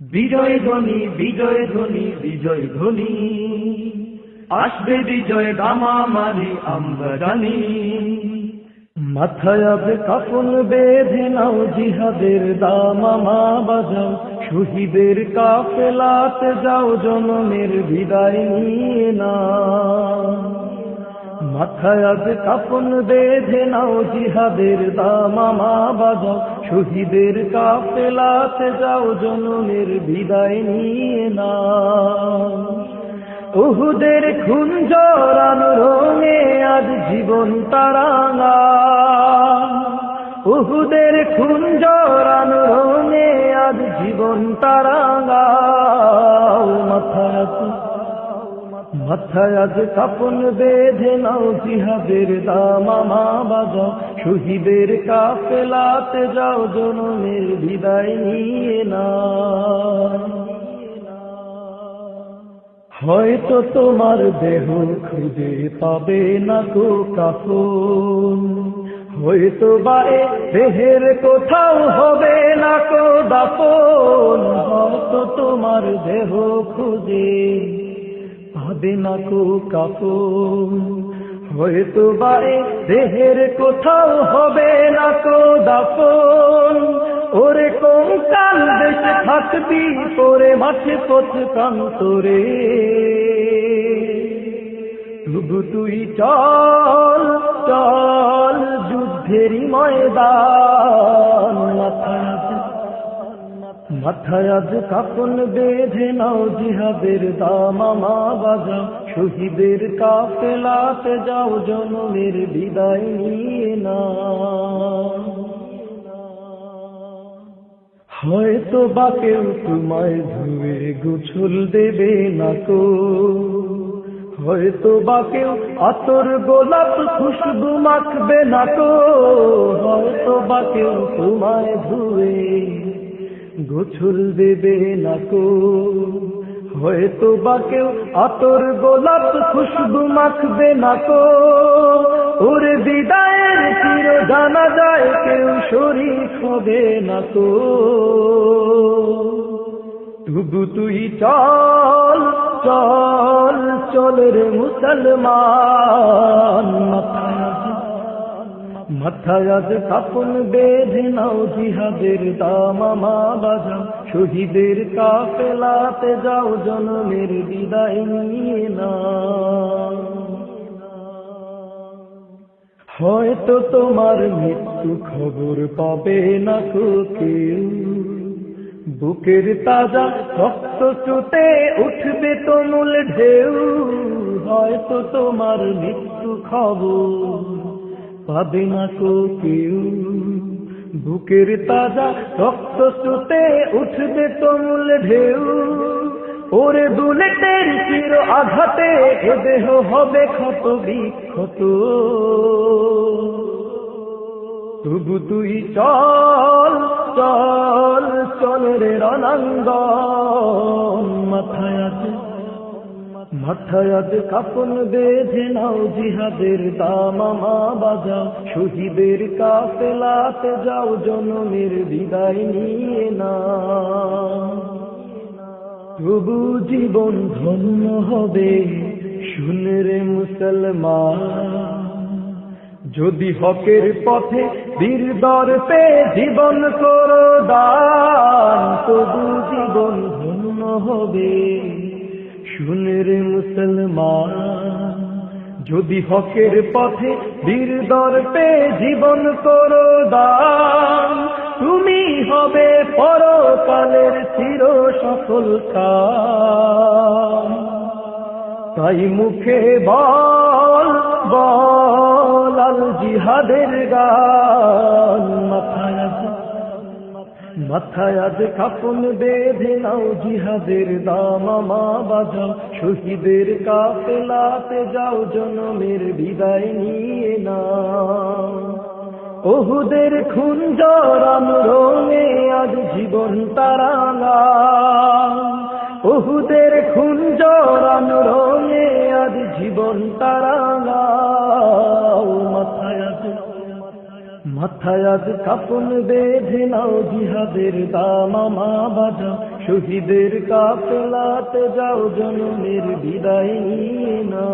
বিজয় ধ্বনি বিজয় ধ্বনি বিজয় ধ্বনি। আসবে বিজয় দামা মারি আমরা জানি। মাথায় আবে কাপন বেঁধে নাও, জিহাদের দামামা বাজাও। শহীদের কাফেলাতে যাও, জনমের বিদায় নিয়ে না মাথায় আজ কাপন বেঁধে নাও জিহাদের দামামা বাজাও। শহীদের কাফেলাতে যাও জনমের বিদায় নিয়ে না উহুদের খুন জরানো রঙে আজ জীবন তারাঙা। উহুদের খুন জরানো রঙে আজ জীবন তারাঙা মাথায় আজ কাপন বেঁধে নাও জিহাদের দামামা বাজাও শহীদের কাফেলাতে যাও, জনমের বিদায় নিয়ে না হয়তো তোমার দেহ খুঁজে পাবে না কো কাফন। হয়তো বারে দেহের কোথাও হবে না কো দাফন। হয়তো তোমার দেহ খুঁজে পাবে না কো কাফন। হয়তো বারে দেহের কোথাও হবে না কো দাফন। ওরে কঙ্কাল দেশে থাকবি তোরে মাঠে পথ কান্তরে তবু তুই চল চল যুদ্ধেরই ময়দান। মাথায় আজ কাপন বেঁধে নাও জিহাদের দামামা বাজাও শহীদের কাফেলাতে যাও, জনমের বিদায় নিয়ে না হয়তো বা কেউ তোমায় ধুয়ে গুছল দেবে না তো হয়তো বা কেউ আতর গোলাপ খুশবু মাখবে না তো হয়তো বা কেউ তোমায় ধুয়ে গোছল দেবে না কো। হয়তো বা কেউ আতর গোলাপ খুশবু মাখবে না কো। ওরে বিদায়ের চির জানা যায় কেউ শরীর হবে না তো তবু তুই চল চল চল রে মুসলমান। মাথায় মাথায় আজ কাপন বেঁধে নাও জিহাদের দামামা বাজাও। শহীদের কাফেলাতে যাও জনমের বিদায় নিয়ে না হয়তো তোমার মৃত্যু খবর পাবে না কেউ। বুকের তাজা রক্ত চুতে উঠবে তনুল ঢেউ। হয়তো তোমার মৃত্যু খবর পাবে না তো কেউ। বুকের তাজা রক্ত চুতে উঠবে তনুল ঢেউ। ওরে বুলেটের চির আঘাতে এ দেহ হবে ক্ষত বিক্ষত। তবু তুই চল চল চল রে মাথায় আছে মাথায় আজ কাপন বেঁধে নাও জিহাদের দামামা বাজাও শহীদের কাফেলাতে যাও জনমের বিদায় নিয়ে না। তবু জীবন ধন্য হবে, শুনে রে মুসলমান। যদি হকের পথে বীর দর পে জীবন করো দান, তবু জীবন ধন্য হবে। শুনে রে মুসলমান, যদি হকের পথে বীর দর পে জীবন করো দান, তুমি হবে পরকালের চির সফল তাই মুখে বল বল জিহাদের আজ মাথায় আজ কাপন বেঁধে নাও জিহাদের দামামা বাজাও। শহীদের কাফেলাতে যাও, জনমের বিদায় নিয়ে না ওহুদের খুন জরাম রঙে আজ জীবন তারাঙা ওহুদের খুন জরাম রঙে আজ জীবন তারাঙা মাথায় আজ মাথায় আজ কাপন বেঁধে নাও জিহাদের দামামা বাজা। শহীদের কাফেলাতে যাও জনমের বিদায় না